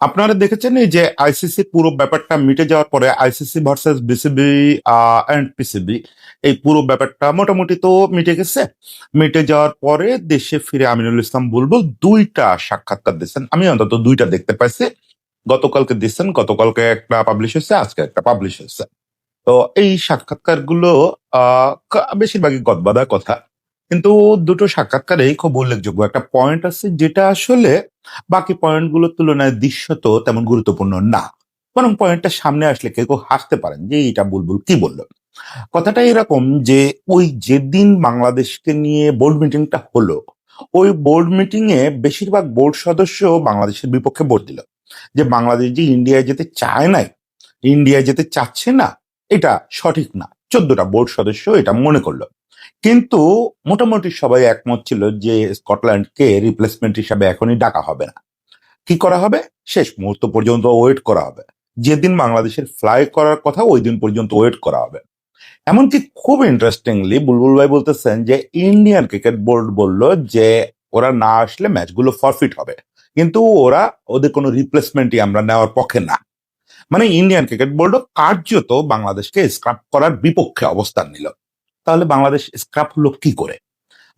আপনারা দেখেছেন যে আইসিসি পুরো ব্যাপারটা মিটে যাওয়ার পরে ICC versus BCB and PCB এই পুরো ব্যাপারটা মোটামুটি তো মিটে গেছে। মিটে যাওয়ার পরে দেশে ফিরে আমিনুল ইসলাম বুলবুল দুইটা সাক্ষাৎকার দিচ্ছেন আমি অন্তত দুইটা দেখতে পাইছি। গতকালকে দিচ্ছেন গতকালকে একটা পাবলিশ হয়েছে, আজকে একটা পাবলিশ হয়েছে। তো এই সাক্ষাৎকারগুলো বেশিরভাগই গদবাদা কথা। কিন্তু দুটো সাক্ষাৎকারেই খুব উল্লেখযোগ্য। একটা পয়েন্ট আছে যেটা আসলে বাকি পয়েন্টগুলোর তুলনায় দৃশ্যত তেমন গুরুত্বপূর্ণ না। বরং পয়েন্টটা সামনে আসলে কেউ কেউ হাসতে পারেন যে এটা বুলবুল কি বলল? কথাটা এরকম যে ওই যেদিন বাংলাদেশকে নিয়ে বোর্ড মিটিংটা হলো, ওই বোর্ড মিটিং এ বেশিরভাগ বোর্ড সদস্য বাংলাদেশের বিপক্ষে ভোট দিল। যে বাংলাদেশ যে ইন্ডিয়ায় যেতে চায় নাই ইন্ডিয়ায় যেতে চাচ্ছে না, এটা সঠিক না। চোদ্দটা বোর্ড সদস্য এটা মনে করল। কিন্তু মোটামুটি সবাই একমত ছিল যে স্কটল্যান্ডকে রিপ্লেসমেন্ট হিসাবে এখনই ডাকা হবে না। কি করা হবে? শেষ মুহূর্ত পর্যন্ত ওয়েট করা হবে। যেদিন বাংলাদেশের ফ্লাই করার কথা, ওই দিন পর্যন্ত ওয়েট করা হবে। এমনকি খুব ইন্টারেস্টিংলি বুলবুল ভাই বলতেছেন যে ইন্ডিয়ান ক্রিকেট বোর্ড বলল যে ওরা না আসলে ম্যাচগুলো ফরফিট হবে। কিন্তু ওরা ওদের কোনো রিপ্লেসমেন্টই আমরা নেওয়ার পক্ষে না। মানে ইন্ডিয়ান ক্রিকেট বোর্ডও কার্যত বাংলাদেশকে স্ক্রাপ করার বিপক্ষে অবস্থান নিল। তাহলে বাংলাদেশ স্ক্রাপ হলো কি করে?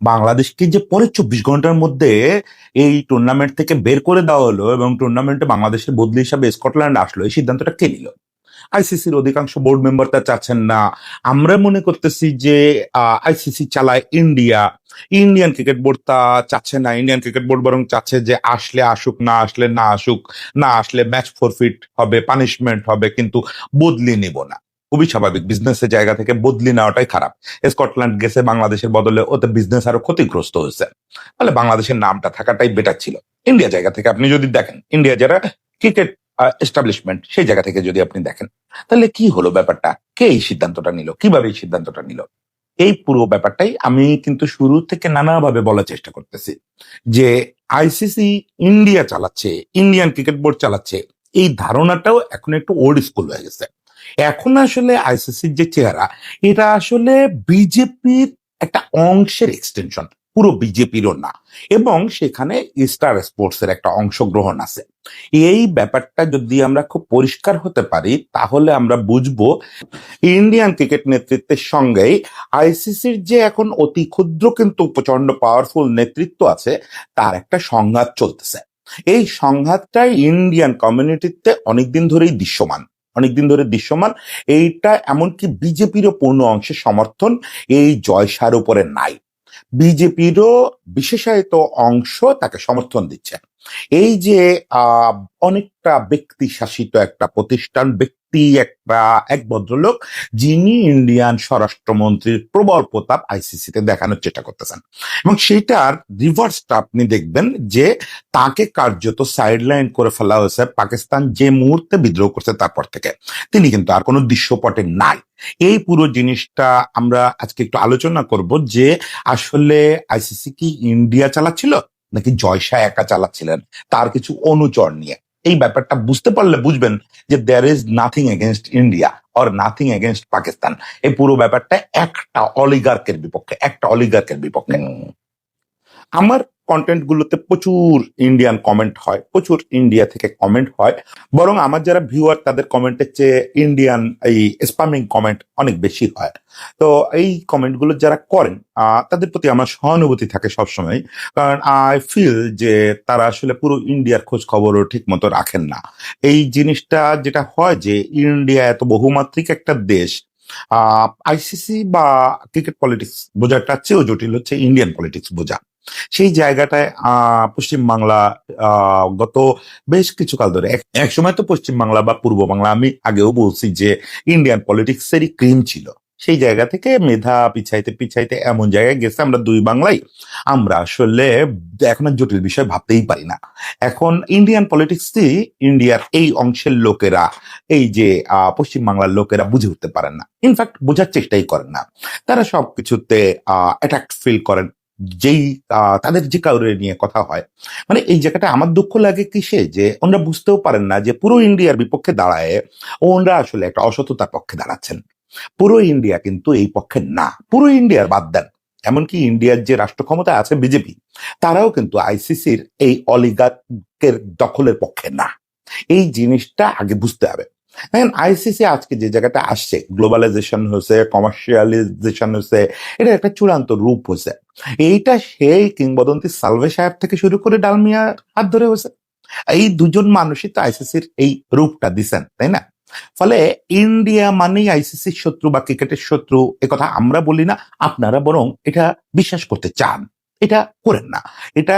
বাংলাদেশকে যে পরে চব্বিশ ঘণ্টার মধ্যে এই টুর্নামেন্ট থেকে বের করে দেওয়া হলো এবং টুর্নামেন্টে বাংলাদেশের বদলি হিসাবে স্কটল্যান্ড আসলো? এই সিদ্ধান্তটা কে নিল? আইসিসির অধিকাংশ বোর্ড মেম্বার তা চাচ্ছেন না। আমরা মনে করতেছি যে আইসিসি চালায় ইন্ডিয়া ইন্ডিয়ান ক্রিকেট বোর্ড তা চাচ্ছে না। ইন্ডিয়ান ক্রিকেট বোর্ড বরং চাচ্ছে যে আসলে আসুক, না আসলে না আসুক, না আসলে ম্যাচ ফরফিট হবে পানিশমেন্ট হবে, কিন্তু বদলি নিব না। খুবই স্বাভাবিক। বিজনেসের জায়গা থেকে বদলি নেওয়াটাই খারাপ। স্কটল্যান্ড গেছে, বাংলাদেশের বদলে ওতে বিজনেস আরও ক্ষতিগ্রস্ত হয়েছে। তাহলে বাংলাদেশের নামটা থাকাটাই বেটার ছিল। ইন্ডিয়া জায়গা থেকে আপনি যদি দেখেন ইন্ডিয়া যারা ক্রিকেট এস্টাবলিশমেন্ট সেই জায়গা থেকে যদি আপনি দেখেন, তাহলে কি হলো ব্যাপারটা? কে এই সিদ্ধান্তটা নিল? কীভাবে এই সিদ্ধান্তটা নিল? এই পুরো ব্যাপারটাই আমি কিন্তু শুরু থেকে নানাভাবে বলার চেষ্টা করতেছি যে আইসিসি ইন্ডিয়া চালাচ্ছে ইন্ডিয়ান ক্রিকেট বোর্ড চালাচ্ছে, এই ধারণাটাও এখন একটু ওল্ড স্কুল হয়ে গেছে। এখন আসলে আইসিসির যে চেহারা এটা আসলে বিজেপির একটা অংশের এক্সটেনশন পুরো বিজেপিরও না। এবং সেখানে স্টার স্পোর্টস এর একটা অংশগ্রহণ আছে। এই ব্যাপারটা যদি আমরা খুব পরিষ্কার হতে পারি, তাহলে আমরা বুঝব ইন্ডিয়ান ক্রিকেট নেতৃত্বের সঙ্গেই আইসিসির যে এখন অতি ক্ষুদ্র কিন্তু প্রচণ্ড পাওয়ারফুল নেতৃত্ব আছে, তার একটা সংঘাত চলতেছে। এই সংঘাতটাই ইন্ডিয়ান কমিউনিটিতে অনেকদিন ধরেই দৃশ্যমান। অনেকদিন ধরে দৃশ্যমান। এইটা এমনকি বিজেপিরও পূর্ণ অংশের সমর্থন, এই জয়সার উপরে নাই। বিজেপিরও বিশেষায়িত অংশ তাকে সমর্থন দিচ্ছে। এই যে অনেকটা ব্যক্তি শাসিত একটা প্রতিষ্ঠান ব্যক্তি একটা, এক ভদ্রলোক যিনি ইন্ডিয়ান স্বরাষ্ট্রমন্ত্রীর প্রবল প্রতাপ আইসিসিতে দেখানোর চেষ্টা করতেছেন। এবং সেটার রিভার্সটা আপনি দেখবেন যে তাকে কার্যত সাইডলাইন করে ফেলা হয়েছে পাকিস্তান যে মুহূর্তে বিদ্রোহ করছে তারপর থেকে। তিনি কিন্তু আর কোনো দৃশ্যপটে নাই। এই পুরো জিনিসটা আমরা আজকে একটু আলোচনা করব যে আসলে আইসিসি কি ইন্ডিয়া চালাচ্ছিল নাকি জয়শাহ একা চালাচ্ছিলেন, তার কিছু অনুচর নিয়ে। এই ব্যাপারটা বুঝতে পারলে বুঝবেন যে there is nothing against India or nothing against Pakistan এই পুরো ব্যাপারটা একটা অলিগার্কের বিপক্ষে একটা অলিগার্কের বিপক্ষে। আমার কন্টেন্ট গুলোতে প্রচুর ইন্ডিয়ান কমেন্ট হয়, প্রচুর ইন্ডিয়া থেকে কমেন্ট হয়। বরং আমার যারা ভিউয়ার তাদের কমেন্টের চেয়ে ইন্ডিয়ান এই স্পামিং কমেন্ট অনেক বেশি হয়। তো এই কমেন্টগুলো যারা করেন তাদের প্রতি আমার সহানুভূতি থাকে সবসময়। কারণ আই ফিল যে তারা আসলে পুরো ইন্ডিয়ার খোঁজ খবরও ঠিক মতো রাখেন না। এই জিনিসটা যেটা হয় যে ইন্ডিয়া এত বহুমাত্রিক একটা দেশ আইসিসি বা ক্রিকেট পলিটিক্স বোঝাটা চেয়েও জটিল হচ্ছে ইন্ডিয়ান পলিটিক্স বোঝা। সেই জায়গাটায় পশ্চিমবাংলা গত বেশ কিছু কাল ধরে, এক সময় তো পশ্চিমবাংলা বা পূর্ব বাংলা আমি আগেও বলছি যে ইন্ডিয়ান পলিটিক্সেরই ক্রিম ছিল। সেই জায়গা থেকে মেধা পিছাইতে পিছাইতে এমন জায়গায় গেছে, আমরা দুই বাংলাই। আমরা আসলে এখন জটিল বিষয় ভাবতেই পারি না। এখন ইন্ডিয়ান পলিটিক্সই ইন্ডিয়ার এই অংশের লোকেরা, এই যে পশ্চিম বাংলার লোকেরা বুঝে উঠতে পারেন না। ইনফ্যাক্ট বোঝার চেষ্টাই করেন না। তারা সবকিছুতে অ্যাট্রাক্ট ফিল করেন। যেই তাদের যে কাউরে নিয়ে কথা হয়। মানে এই জায়গাটা আমার দুঃখ লাগে কিসে? যে ওনারা বুঝতেও পারেন না যে পুরো ইন্ডিয়ার বিপক্ষে দাঁড়ায়, ও ওনারা আসলে একটা অসততার পক্ষে দাঁড়াচ্ছেন। পুরো ইন্ডিয়া কিন্তু এই পক্ষে না। পুরো ইন্ডিয়ার বাদ দেন। এমনকি ইন্ডিয়ার যে রাষ্ট্র ক্ষমতা আছে বিজেপি, তারাও কিন্তু আইসিসির এই অলিগার্কের দখলের পক্ষে না। এই জিনিসটা আগে বুঝতে হবে। দেখেন আইসিসি আজকে যে জায়গাটা আসছে গ্লোবালাইজেশন হয়েছে কমার্শিয়ালাইজেশন হয়েছে, এটা একটা চূড়ান্ত রূপ হয়েছে। এইটা সেই কিংবদন্তি সালভে সাহেব থেকে শুরু করে ডালমিয়া হাত ধরে হয়েছে। এই দুজন মানুষই তো আইসিসির এই রূপটা দিছেন, তাই না? ফলে ইন্ডিয়া মানেই আইসিসির শত্রু বা ক্রিকেটের শত্রু কথা আমরা বলি না, আপনারা বরং এটা বিশ্বাস করতে চান। এটা করেন না। এটা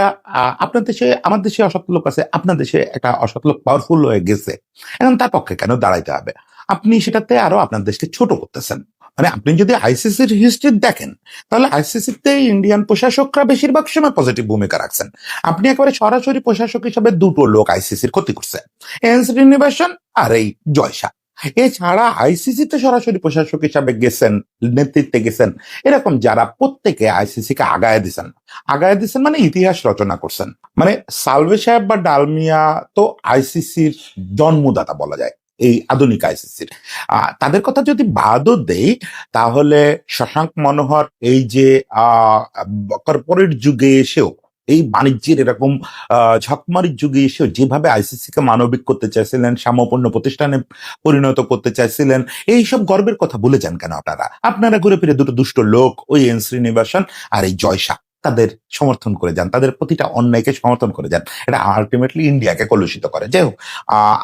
আপনার দেশে, আমার দেশে অসৎ লোক আছে, আপনার দেশে একটা অসৎ লোক পাওয়ারফুল হয়ে গেছে। এখন তার পক্ষে কেন দাঁড়াইতে হবে? আপনি সেটাতে আরও আপনার দেশকে ছোট করতেছেন। মানে আপনি যদি আইসিসির হিস্ট্রি দেখেন, তাহলে আইসিসিতে ইন্ডিয়ান প্রশাসকরা বেশিরভাগ সময় পজিটিভ ভূমিকা রাখছেন। আপনি একেবারে সরাসরি প্রশাসক হিসাবে দুটো লোক আইসিসির ক্ষতি করছে এন শ্রীনিবাসন আর এই জয়সা। এছাড়া আইসিসিতে সরাসরি প্রশাসক হিসাবে গেছেন, নেতৃত্বে গেছেন, এরকম যারা প্রত্যেকে আইসিসি কে আগায় দিছেন। আগায় দিছেন মানে ইতিহাস রচনা করছেন। মানে সালভে সাহেব বা ডালমিয়া তো আইসিসির জন্মদাতা বলা যায়, এই আধুনিক আইসিসির তাদের কথা যদি বাদও দেই, তাহলে শশাঙ্ক মনোহর এই যে কর্পোরেট যুগে এসেও এই বাণিজ্যের এরকম ঝকমারির যুগে এসেও যেভাবে আইসিসি কে মানবিক করতে চাইছিলেন, সাম্যপূর্ণ প্রতিষ্ঠানে পরিণত করতে চাইছিলেন, এইসব গর্বের কথা বলে যান কেন আপনারা? আপনারা ঘুরে ফিরে দুটো দুষ্ট লোক, ওই এন শ্রীনিবাসন আর এই জয়সা তাদের সমর্থন করে যান, তাদের প্রতিটা অন্যায়কে সমর্থন করে যান। এটা আলটিমেটলি ইন্ডিয়াকে কলুষিত করে। যাই হোক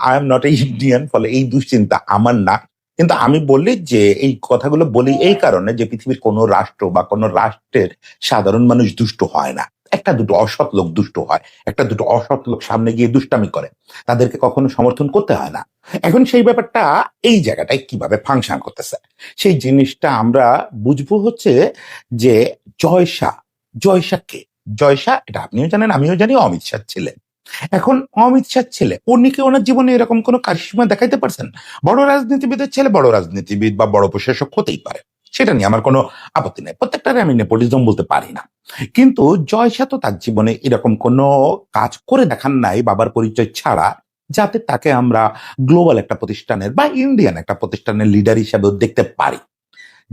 I am not a Indian ফলে এই দুশ্চিন্তা আমার না। কিন্তু আমি বলি যে, এই কথাগুলো বলি এই কারণে যে পৃথিবীর কোনো রাষ্ট্র বা কোনো রাষ্ট্রের সাধারণ মানুষ দুষ্ট হয় না। একটা দুটো অসৎ লোক দুষ্ট হয়, একটা দুটো অসৎ লোক সামনে গিয়ে দুষ্টামি করে, তাদেরকে কখনো সমর্থন করতে হয় না। এখন সেই ব্যাপারটা এই জায়গাটায় কীভাবে ফাংশন করতেছে? সেই জিনিসটা আমরা বুঝব হচ্ছে যে জয়সা জয়সা কে? জয়সা এটা আপনিও জানেন, আমিও জানি, অমিত শাহ ছিলেন। এখন অমিত শাহ ছেলে, উনি কি ওনার জীবনে এরকম কোনো কারিশমা দেখাইতে পারছেন? বড় রাজনীতিবিদের ছেলে, বড় রাজনীতিবিদ বা বড় প্রশাসক হতেই পারে। সেটা নিয়ে আমার কোনো আপত্তি নেই। প্রত্যেকটারে আমি নেপোটিজম বলতে পারি না। কিন্তু জয়সা তো তার জীবনে এরকম কোনো কাজ করে দেখান নাই, বাবার পরিচয় ছাড়া, যাতে তাকে আমরা গ্লোবাল একটা প্রতিষ্ঠানের বা ইন্ডিয়ান একটা প্রতিষ্ঠানের লিডার হিসেবেও দেখতে পারি।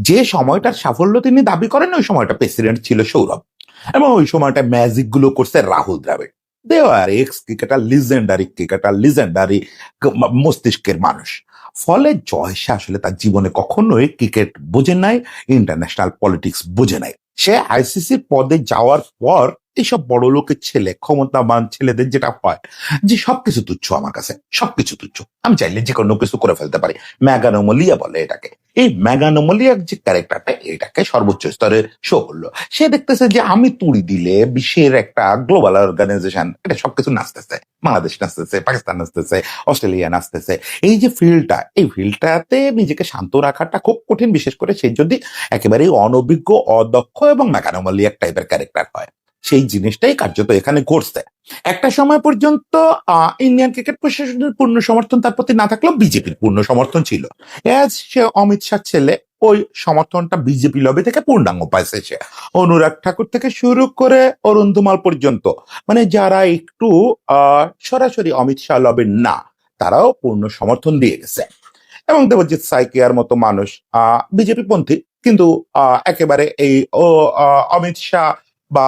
যে সময়টার সাফল্য তিনি দাবি করেন, ওই সময়টা প্রেসিডেন্ট ছিল সৌরভ। এবং ওই সময়টা ম্যাজিকগুলো করছে Rahul Dravid. They are ex cricketer legendary cricketer legendary মস্তিষ্কের মানুষ। ফলে জয়সা আসলে তার জীবনে কখনোই ক্রিকেট বোঝে নাই ইন্টারন্যাশনাল পলিটিক্স বোঝে নাই। সে আইসিসির পদে যাওয়ার পর এইসব বড় লোকের ছেলে, ক্ষমতাবান ছেলেদের যেটা হয় যে সবকিছু তুচ্ছ আমার কাছে, সবকিছু তুচ্ছ। আমি চাইলে যে কোনো কিছু করে ফেলতে পারি। ম্যাগানোমলিয়া বলে এটাকে। এই ম্যাগানোমলিয়ার যে ক্যারেক্টারটা, এটাকে সর্বোচ্চ স্তরে শো করল। সে দেখতেছে যে আমি তুড়ি দিলে বিশ্বের একটা গ্লোবাল অর্গানাইজেশন এটা সবকিছু নাচতেছে। বাংলাদেশ নাচতেছে, পাকিস্তান নাচতেছে, অস্ট্রেলিয়া নাচতেছে। এই যে ফিল্ডটা এই ফিল্ডটাতে নিজেকে শান্ত রাখাটা খুব কঠিন, বিশেষ করে সে যদি একেবারেই অনভিজ্ঞ, অদক্ষ এবং ম্যাগানোমলিয়ার টাইপের ক্যারেক্টার হয়। সেই জিনিসটাই কার্যত এখানে ঘটছে। একটা সময় পর্যন্ত ইন্ডিয়ান ক্রিকেট প্রশাসনের পূর্ণ সমর্থন তার প্রতি না থাকলেও বিজেপির পূর্ণ সমর্থন ছিল। এজ সে অমিত শাহ ছেলে ওই সমর্থনটা বিজেপি লবি থেকে পূর্ণাঙ্গ পাইছে সে। অনুরাগ ঠাকুর থেকে শুরু করে অরুণ ধুমাল পর্যন্ত মানে যারা একটু সরাসরি অমিত শাহ লবির না তারাও পূর্ণ সমর্থন দিয়ে গেছে। এবং দেবজিৎ সাইকিয়ার মতো মানুষ আহ বিজেপি পন্থী কিন্তু আহ, একেবারে এই ও অমিত শাহ বা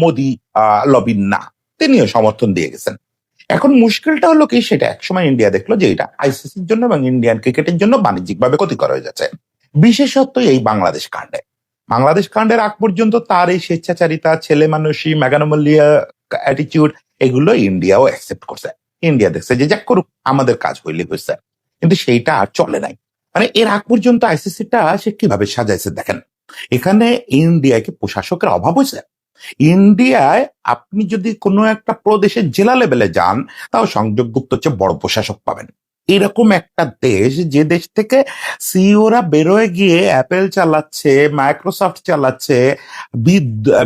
মোদি লবির না। তিনিও সমর্থন দিয়ে গেছেন। এখন মুশকিলটা হলো কি, সেটা একসময় ইন্ডিয়া দেখল যে এটা আইসিসির জন্য এবং ইন্ডিয়ান ক্রিকেটের জন্য বাণিজ্যিকভাবে ক্ষতিকর হয়ে যাচ্ছে। বিশেষত এই বাংলাদেশ কাণ্ডে। বাংলাদেশ কাণ্ডের আগ পর্যন্ত তার এই স্বেচ্ছাচারিতা ছেলে মানুষই ম্যাগানোমলিয়া অ্যাটিটিউড এগুলো ইন্ডিয়াও অ্যাকসেপ্ট করছে। ইন্ডিয়া দেখছে যে যাক করুক, আমাদের কাজ হইলে হয়েছে কিন্তু সেইটা আর চলে নাই। মানে এর আগ পর্যন্ত আইসিসিটা সে কীভাবে সাজাইছে দেখেন। এখানে ইন্ডিয়ায় কি প্রশাসকের অভাব হয়েছে। ইন্ডিয়ায় আপনি যদি কোনো একটা প্রদেশের জেলা লেভেলে যান, তাও সংযোগ গুপ্ত হচ্ছে বড় প্রশাসক পাবেন। এরকম একটা দেশ, যে দেশ থেকে সিইওরা বেরোয় গিয়ে অ্যাপেল চালাচ্ছে মাইক্রোসফট চালাচ্ছে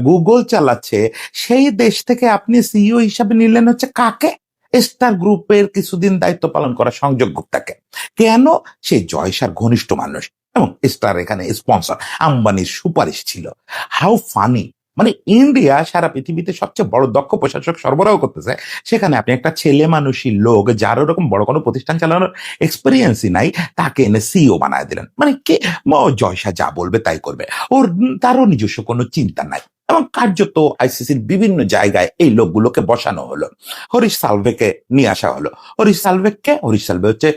গুগল চালাচ্ছে, সেই দেশ থেকে আপনি সিইও হিসাবে নিলেন হচ্ছে কাকে? স্টার গ্রুপের কিছুদিন দায়িত্ব পালন করা সংযোগ গুপ্তাকে। কেন? সে জয়সার ঘনিষ্ঠ মানুষ। এবং স্টার এখানে স্পন্সর আম্বানির সুপারিশ ছিল। হাউ ফানি মানে ইন্ডিয়া সারা পৃথিবীতে সবচেয়ে বড় দক্ষ প্রশাসক সরবরাহ করতেছে। সেখানে আপনি একটা ছেলে মানুষই লোক, যার ওরকম বড় কোনো প্রতিষ্ঠান চালানোর এক্সপিরিয়েন্সই নাই, তাকে এনে সিও বানায় দিলেন। মানে কে? জয়সা যা বলবে তাই করবে। ওর, তারও নিজস্ব কোনো চিন্তা নাই। এবং কার্যত আইসিসির বিভিন্ন জায়গায় এই লোকগুলোকে বসানো হলো। হরিশ সালভেকে নিয়ে আসা হলো। হরিশ সালভেককে, হরিশ সালভে হচ্ছে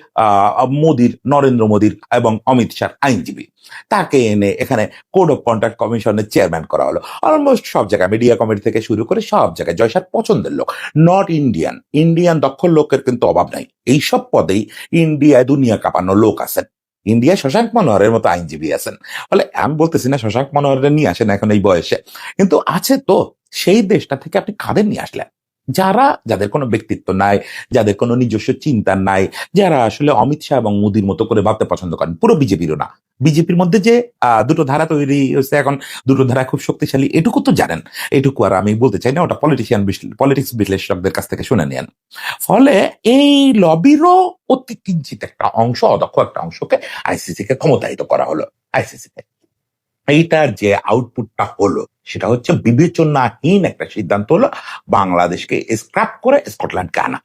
মোদির, নরেন্দ্র মোদির এবং অমিত শাহ আইনজীবী। তাকে এনে এখানে কোড অফ কন্ডাক্ট কমিশনের চেয়ারম্যান করা হলো। অলমোস্ট সব জায়গায়, মিডিয়া কমিটি থেকে শুরু করে সব জায়গায় জয়সার পছন্দের লোক। Not Indian. ইন্ডিয়ান দক্ষ লোকের কিন্তু অভাব নাই। এইসব পদেই ইন্ডিয়ায় দুনিয়া কাঁপানো লোক আছেন। ইন্ডিয়ায় শশাঙ্ক মনোহরের মতো আইনজীবী আছেন। ফলে আমি বলতেছি না শশাঙ্ক মনোহরের নিয়ে আসেন এখন এই বয়সে। কিন্তু আছে তো, সেই দেশটা থেকে আপনি কাদের নিয়ে আসলেন। যারা, যাদের কোনো ব্যক্তিত্ব নাই, যাদের কোনো নিজস্ব চিন্তা নাই, যারা আসলে অমিত শাহ এবং মোদির মতো করে ভাবতে পছন্দ করেন, পুরো বিজেপিরও না। বিজেপির মধ্যে যে দুটো ধারা তৈরি হয়েছে, এখন দুটো ধারা খুব শক্তিশালী, এটুকু তো জানেন, এটুকু আর আমি বলতে চাই না, ওটা পলিটিশিয়ান পলিটিক্স বিশ্লেষকদের কাছ থেকে শুনে নেন। ফলে এই লবিরও অতি কিঞ্চিত একটা অংশ, অদক্ষ একটা অংশকে আইসিসি কে ক্ষমতায়িত করা হলো আইসিসি তে এইটার যে আউটপুটটা হলো, সেটা হচ্ছে বিবেচনাহীন একটা সিদ্ধান্ত হলো, বাংলাদেশকে স্ক্র্যাপ করে স্কটল্যান্ডকে আনা।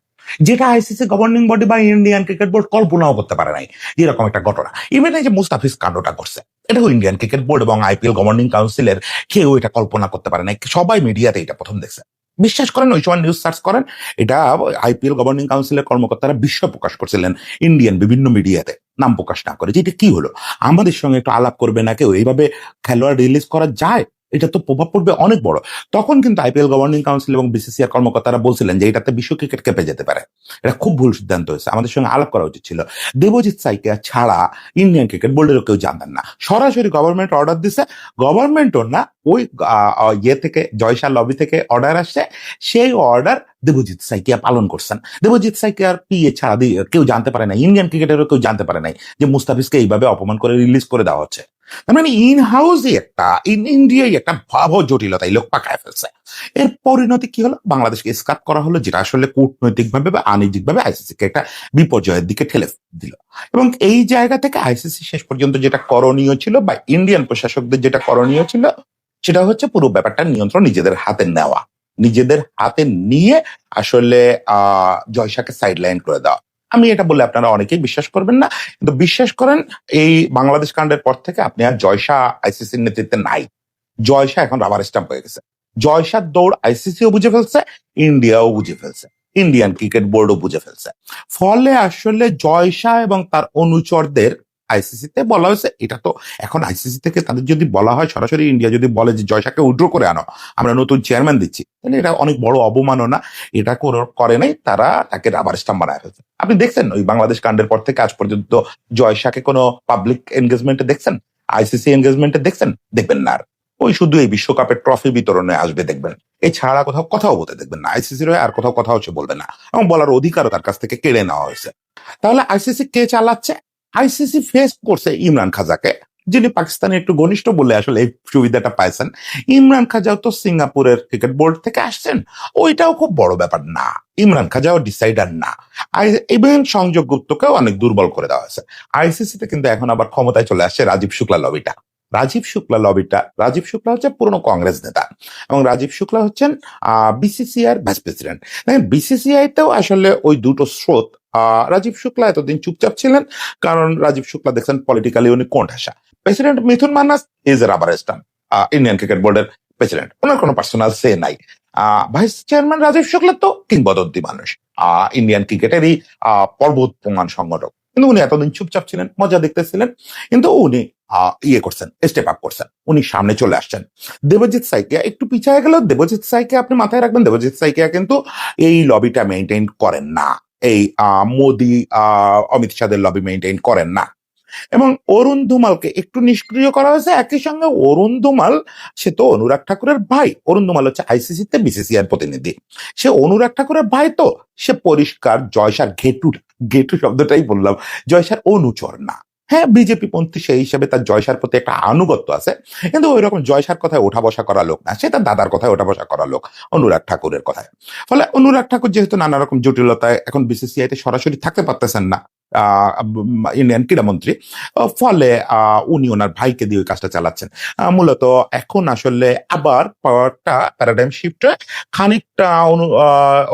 যেটা আইসিসি গভর্নিং বডি বা ইন্ডিয়ান ক্রিকেট বোর্ড কল্পনাও করতে পারে নাই। এরকম একটা ঘটনা। ইভেন এই যে মুস্তাফিজ কাণ্ডটা করছে এটাও ইন্ডিয়ান ক্রিকেট বোর্ড এবং আইপিএল গভর্নিং কাউন্সিলের কেউ এটা কল্পনা করতে পারে নাই। সবাই মিডিয়াতে এটা প্রথম দেখছে। বিশ্বাস করেন ওই সময় নিউজ সার্চ করেন, এটা আইপিএল গভর্নিং কাউন্সিলের কর্মকর্তারা বিশ্ব প্রকাশ করছিলেন ইন্ডিয়ান বিভিন্ন মিডিয়াতে, নাম প্রকাশ না করে। যে এটা কি হলো? আমাদের সঙ্গে একটু আলাপ করবে না কেউ? এইভাবে খেলোয়াড় রিলিজ করা যায়? এটা তো প্রভাব পড়বে অনেক বড়। তখন কিন্তু আইপিএল গভর্নিং কাউন্সিল এবং বিসিসিআর কর্মকর্তারা বলছিলেন যে এটাতে বিশ্ব ক্রিকেট কেঁপে যেতে পারে। এটা খুব ভুল সিদ্ধান্ত হয়েছে। আমাদের সঙ্গে আলাপ করা উচিত ছিল। দেবজিৎ সাইকে ছাড়া ইন্ডিয়ান ক্রিকেট বোর্ডেরও কেউ জানতেন না। সরাসরি গভর্নমেন্ট অর্ডার দিছে। গভর্নমেন্টও না, ওই ইয়ে থেকে জয়শাল লবি থেকে অর্ডার আসছে। সেই অর্ডার দেবজিৎ সাইকিয়া পালন করছেন। দেবজিৎ সাইকিয়ার পিএ ছাড়া কেউ জানতে পারে না ইন্ডিয়ান ক্রিকেটেরও কেউ জানতে পারে নাই যে মুস্তাফিজকে এইভাবে অপমান করে রিলিজ করে দেওয়া হচ্ছে। তার মানে ইন হাউসই একটা ইন ইন্ডিয়ায় একটা ভাব জটিলতা এই লোক পাকায় ফেলছে। এর পরিণতি কি হলো? বাংলাদেশকে স্কাপ করা হলো, যেটা আসলে কূটনৈতিকভাবে বা বাণিজ্যিকভাবে আইসিসি কে একটা বিপর্যয়ের দিকে ঠেলে দিল। এবং এই জায়গা থেকে আইসিসি শেষ পর্যন্ত যেটা করণীয় ছিল বা ইন্ডিয়ান প্রশাসকদের যেটা করণীয় ছিল, সেটা হচ্ছে পুরো ব্যাপারটা নিয়ন্ত্রণ নিজেদের হাতে নেওয়া। নিজেদের হাতে নিয়ে আসলে, আহ, জয়শাকে সাইডলাইন করে দেওয়া। আমি এটা বললে আপনারা অনেকেই বিশ্বাস করবেন না, কিন্তু বিশ্বাস করেন এই বাংলাদেশ কাণ্ডের পর থেকে আপনি আর জয়শা আইসিসির নেতৃত্বে নাই। জয়শা এখন রাবার স্ট্যাম্প হয়ে গেছে। জয়শার দৌড় আইসিসিও বুঝে ফেলছে, ইন্ডিয়াও বুঝে ফেলছে, ইন্ডিয়ান ক্রিকেট বোর্ডও বুঝে ফেলছে। ফলে আসলে জয়শা এবং তার অনুচরদের আইসিসিতে বলা হয়েছে, এটা তো এখন আইসিসি থেকে তাদের যদি বলা হয়, সরাসরি ইন্ডিয়া যদি বলে যে জয়শাকে উইড্র করে আনো, আমরা নতুন চেয়ারম্যান দিচ্ছি, তাহলে এটা অনেক বড় অবমাননা, এটা কর- নাই, তারা তাকে রাবার স্টাম্প বানায় ফেলছে। আপনি দেখছেন ওই বাংলাদেশ কাণ্ডের পর থেকে আজ পর্যন্ত জয়শাকে কোনো পাবলিক এনগেজমেন্টে দেখছেন? আইসিসি এনগেজমেন্টে দেখছেন? দেখবেন না আর। ওই শুধু এই বিশ্বকাপের ট্রফি বিতরণে আসবে দেখবেন। এছাড়া কোথাও কথাও বলতে দেখবেন না। আইসিসির হয়ে আর কোথাও কথা হচ্ছে বলবে না। এবং বলার অধিকারও তার কাছ থেকে কেড়ে নেওয়া হয়েছে। তাহলে আইসিসি কে চালাচ্ছে? আইসিসি ফেস করছে ইমরান খাজাকে, যিনি পাকিস্তানে একটু ঘনিষ্ঠ বলে আসলে এই সুবিধাটা পাইছেন। ইমরান খাজাও তো সিঙ্গাপুরের ক্রিকেট বোর্ড থেকে আসছেন। ওইটাও খুব বড় ব্যাপার না। ইমরান খাজাও ডিসাইডার না। ইভেন সংযোগ গুপ্তকেও অনেক দুর্বল করে দেওয়া হয়েছে। আইসিসিতে কিন্তু এখন আবার ক্ষমতায় চলে আসছে রাজীব শুক্লা লবিটা। রাজীব শুক্লা লবিটা, রাজীব শুক্লা হচ্ছে পুরনো কংগ্রেস নেতা এবং রাজীব শুক্লা হচ্ছেন বিসিসিআই এর ভাইস প্রেসিডেন্ট বিসিসিআই তেও আসলে ওই দুটো স্রোত রাজীব শুক্লা এতদিন চুপচাপ ছিলেন, কারণ রাজীব শুক্লা দেখছেন পলিটিক্যালি উনি কোন ঠাসা president Mithun Manhas is rubber stamp Indian cricket বোর্ডের প্রেসিডেন্ট ওনার কোনো পার্সোনাল সে নাই। ভাইস চেয়ারম্যান রাজীব শুক্লা তো কিংবদন্তি মানুষ। ইন্ডিয়ান ক্রিকেটেরই পর্বত প্রমাণ সংগঠক। কিন্তু উনি এতদিন চুপচাপ ছিলেন, মজা দেখতেছিলেন। কিন্তু উনি ইয়ে করছেন স্টেপ আপ করছেন। উনি সামনে চলে আসছেন। দেবজিৎ সাইকিয়া একটু পিছিয়ে গেল দেবজিৎ সাইকিয়া আপনি মাথায় রাখবেন, দেবজিৎ সাইকিয়া কিন্তু এই লবিটা মেনটেন করেন না। এই মোদি অমিত শাহের লবি মেনটেন করেন না। এবং অরুণ ধুমালকে একটু নিষ্ক্রিয় করা হয়েছে, একই সঙ্গে অরুণ ধুমাল সে তো অনুরাগ ঠাকুরের ভাই। অরুণ ধুমাল হচ্ছে আইসিসি তে বিসিসিআর প্রতিনিধি। সে অনুরাগ ঠাকুরের ভাই তো, সে পরিষ্কার, জয়সার ঘেটু ঘেটু শব্দটাই বললাম, জয়সার অনুচর না। হ্যাঁ বিজেপি পন্থী সেই হিসাবে তার জয়সার প্রতি একটা আনুগত্য আছে, কিন্তু ওই রকম জয়সার কথায় ওঠা বসা করা লোক না, সে তার দাদার কথায় ওঠা বসা করা লোক, অনুরাগ ঠাকুরের কথায়। ফলে অনুরাগ ঠাকুর যেহেতু নানা রকম জটিলতায় এখন বিসিসিআই তে সরাসরি থাকতে পারতেছেন না ইন্ডিয়ান ক্রীড়ামন্ত্রী ফলে উনি ওনার ভাইকে দিয়ে ওই কাজটা চালাচ্ছেন। মূলত এখন আসলে আবার পাওয়ারটা প্যারাডাইম শিফট খানিকটা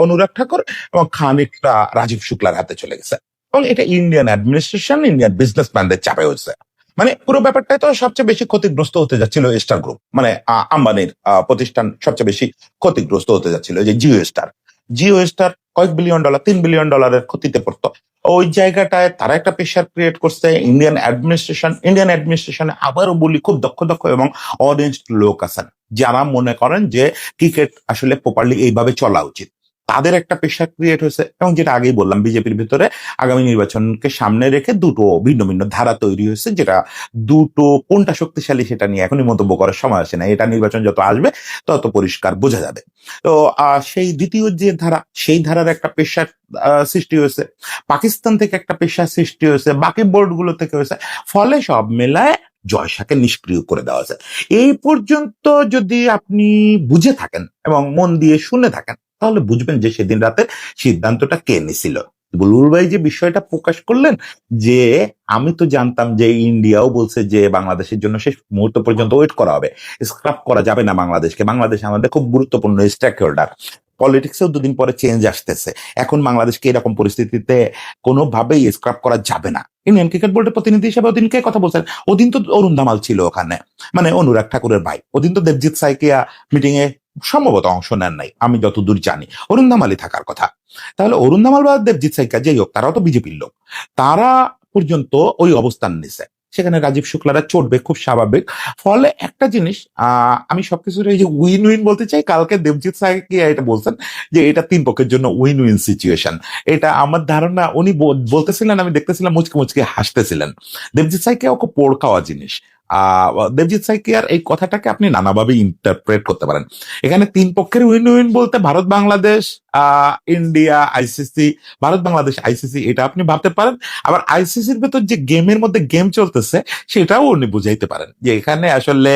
অনুরাগ ঠাকুর এবং খানিকটা রাজীব শুক্লার হাতে চলে গেছে। এবং এটা ইন্ডিয়ান অ্যাডমিনিস্ট্রেশন ইন্ডিয়ান বিজনেসম্যানদের চাপে হয়েছে মানে পুরো ব্যাপারটাই তো সবচেয়ে বেশি ক্ষতিগ্রস্ত হতে যাচ্ছিল স্টার গ্রুপ মানে আম্বানির প্রতিষ্ঠান সবচেয়ে বেশি ক্ষতিগ্রস্ত হতে যাচ্ছিল যে জিও স্টার জিও স্টার কয়েক বিলিয়ন ডলার তিন বিলিয়ন ডলারের ক্ষতিতে পড়তো। ওই জায়গাটায় তারা একটা প্রেশার ক্রিয়েট করছে ইন্ডিয়ান অ্যাডমিনিস্ট্রেশন ইন্ডিয়ান অ্যাডমিনিস্ট্রেশনে আবারও বলি, খুব দক্ষ দক্ষ এবং অরেঞ্জ লোক আছেন। যারা মনে করেন যে ক্রিকেট আসলে প্রপারলি এইভাবে চলা উচিত। তাদের একটা প্রেশার ক্রিয়েট হয়েছে এবং যেটা আগেই বললাম, বিজেপির ভিতরে আগামী নির্বাচনকে সামনে রেখে দুটো ভিন্ন ভিন্ন ধারা তৈরি হয়েছে, যেটা দুটো কোনটা শক্তিশালী সেটা নিয়ে এখনই মন্তব্য করার সময় আসে না। এটা নির্বাচন যত আসবে, তত পরিষ্কার বোঝা যাবে। তো সেই দ্বিতীয় যে ধারা, সেই ধারার একটা পেশার সৃষ্টি হয়েছে। পাকিস্তান থেকে একটা পেশা সৃষ্টি হয়েছে, বাকি বোর্ডগুলো থেকে হয়েছে, ফলে সব মেলায় জয়সাকে নিষ্ক্রিয় করে দেওয়া হয়েছে। এই পর্যন্ত যদি আপনি বুঝে থাকেন এবং মন দিয়ে শুনে থাকেন তাহলে বুঝবেন যে সেদিন রাতে সিদ্ধান্তটা কে নিছিল। বুলবুল ভাই যে বিষয়টা প্রকাশ করলেন যে আমি তো জানতাম যে ইন্ডিয়াও বলছে যে বাংলাদেশের জন্য শেষ মুহূর্ত পর্যন্ত ওয়েট করা হবে। স্ক্রাপ করা যাবে না বাংলাদেশকে। বাংলাদেশ আমাদের খুব গুরুত্বপূর্ণ স্টেক হোল্ডার পলিটিক্সেও দুদিন পরে চেঞ্জ আসতেছে। এখন বাংলাদেশকে এরকম পরিস্থিতিতে কোনোভাবেই স্ক্রাপ করা যাবে না। ইন্ডিয়ান ক্রিকেট বোর্ডের প্রতিনিধি হিসেবে ওদিন কে কথা বলছেন? ওদিন তো অরুণ ধামাল ছিল ওখানে। মানে অনুরাগ ঠাকুরের ভাই। ওদিন তো দেবজিৎ সাইকিয়া মিটিং এ সম্ভবত অংশ নেন নাই। আমি যতদূর জানি। অরুণ ধামালই থাকার কথা। তাহলে অরুণ ধামাল বা দেবজিৎ সাইকা যাই হোক, তারাও তো বিজেপির লোক। তারা পর্যন্ত ওই অবস্থান নিছে। সেখানে রাজীব শুক্লারা চটবে খুব স্বাভাবিক। ফলে একটা জিনিস আমি সবকিছুর এই যে উইন উইন বলতে চাই, কালকে দেবজিৎ সাহেবকে এটা বলছেন? যে এটা তিন পক্ষের জন্য উইন উইন সিচুয়েশন এটা আমার ধারণা, উনি বলতেছিলেন, আমি দেখতেছিলাম, মুচকে মুচকে হাসতেছিলেন। দেবজিৎ সাহেবকে ওকে পোড় খাওয়া জিনিস। দেবজিৎ সাইকিয়ার এই কথাটাকে আপনি নানাভাবে ইন্টারপ্রেট করতে পারেন। এখানে তিন পক্ষের উইন উইন বলতে Bharat, Bangladesh India ICC Bharat, Bangladesh ICC এটা আপনি ভাবতে পারেন। আবার আইসিসির ভেতর যে গেমের মধ্যে গেম চলতেছে, সেটাও উনি বুঝাইতে পারেন যে এখানে আসলে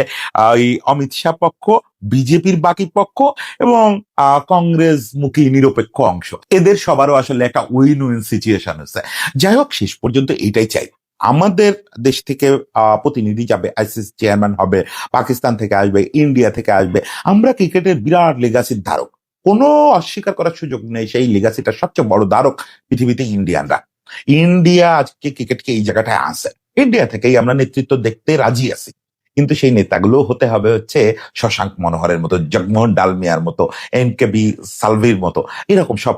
এই অমিত শাহ পক্ষ, বিজেপির বাকি পক্ষ এবং কংগ্রেস মুখী নিরপেক্ষ অংশ। এদের সবারও আসলে একটা উইন উইন সিচুয়েশন হচ্ছে যাই হোক, শেষ পর্যন্ত এটাই চাই। আমাদের দেশ থেকে প্রতিনিধি যাবে, আইসিসি চেয়ারম্যান হবে, পাকিস্তান থেকে আসবে, ইন্ডিয়া থেকে আসবে। আমরা ক্রিকেটের বিরাট লেগাসির ধারক। কোনো অস্বীকার করার সুযোগ নেই, সেই লেগাসিটার সবচেয়ে বড় ধারক পৃথিবীতে ইন্ডিয়ানরা। ইন্ডিয়া আজকে ক্রিকেটকে এই জায়গাটায় আসে ইন্ডিয়া থেকেই আমরা নেতৃত্ব দেখতে রাজি আছি। কিন্তু সেই নেতাগুলো হতে হবে হচ্ছে শশাঙ্ক মনোহরের মতো, জগমোহন ডালমিয়ার মতো এন কে বি সালভির মতো। এরকম সব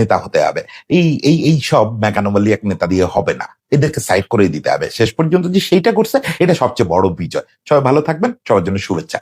নেতা হতে হবে। এই এই এই সব ম্যাকানোমালি এক নেতা দিয়ে হবে না। এদেরকে সাইড করে দিতে হবে। শেষ পর্যন্ত যে সেইটা করছে, এটা সবচেয়ে বড় বিজয়। সবাই ভালো থাকবেন, সবার জন্য শুভেচ্ছা।